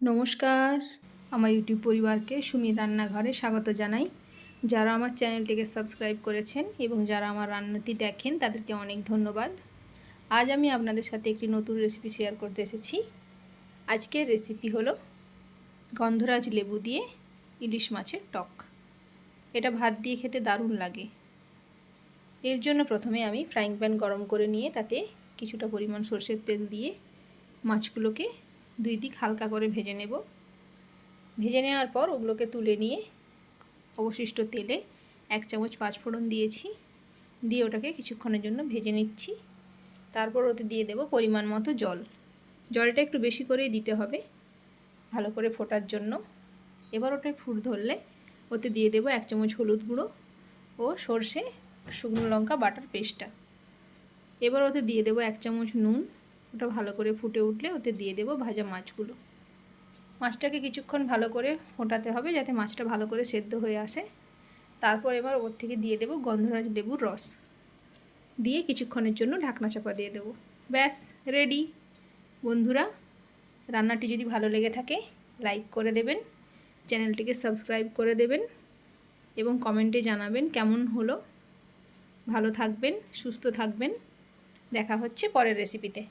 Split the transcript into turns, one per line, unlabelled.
নমস্কার। আমার ইউটিউব পরিবারকে সুমি রান্নাঘরে স্বাগত জানাই। যারা আমার চ্যানেলটিকে সাবস্ক্রাইব করেছেন এবং যারা আমার রান্নাটি দেখেন, তাদেরকে অনেক ধন্যবাদ। আজ আমি আপনাদের সাথে একটি নতুন রেসিপি শেয়ার করতে এসেছি। আজকের রেসিপি হলো গন্ধরাজ লেবু দিয়ে ইলিশ মাছের টক। এটা ভাত দিয়ে খেতে দারুণ লাগে। এর জন্য প্রথমে আমি ফ্রাইং প্যান গরম করে নিয়ে তাতে কিছুটা পরিমাণ সর্ষের তেল দিয়ে মাছগুলোকে দুই দিক হালকা করে ভেজে নেব। ভেজে নেওয়ার পর ওগুলোকে তুলে নিয়ে অবশিষ্ট তেলে এক চামচ পাঁচফোড়ন দিয়েছি। দিয়ে ওটাকে কিছুক্ষণের জন্য ভেজে নিচ্ছি। তারপর ওতে দিয়ে দেব পরিমাণ মতো জল। জলটা একটু বেশি করেই দিতে হবে ভালো করে ফোটার জন্য। এবার ওটা ফুট ধরলে ওতে দিয়ে দেব এক চামচ হলুদ গুঁড়ো ও সর্ষে, শুকনো লঙ্কা, বাটার পেস্টটা। এবার ওতে দিয়ে দেবো এক চামচ নুন। ওটা ভালো করে ফুটে উঠলে ওতে দিয়ে দেবো ভাজা মাছগুলো। মাছটাকে কিছুক্ষণ ভালো করে ফোটাতে হবে যাতে মাছটা ভালো করে সেদ্ধ হয়ে আসে। তারপর এবার ওর থেকে দিয়ে দেবো গন্ধরাজ লেবুর রস। দিয়ে কিছুক্ষণের জন্য ঢাকনা চাপা দিয়ে দেবো। ব্যাস রেডি বন্ধুরা, রান্নাটি যদি ভালো লেগে থাকে লাইক করে দেবেন, চ্যানেলটিকে সাবস্ক্রাইব করে দেবেন এবং কমেন্টে জানাবেন কেমন হলো। ভালো থাকবেন, সুস্থ থাকবেন। দেখা হচ্ছে পরের রেসিপিতে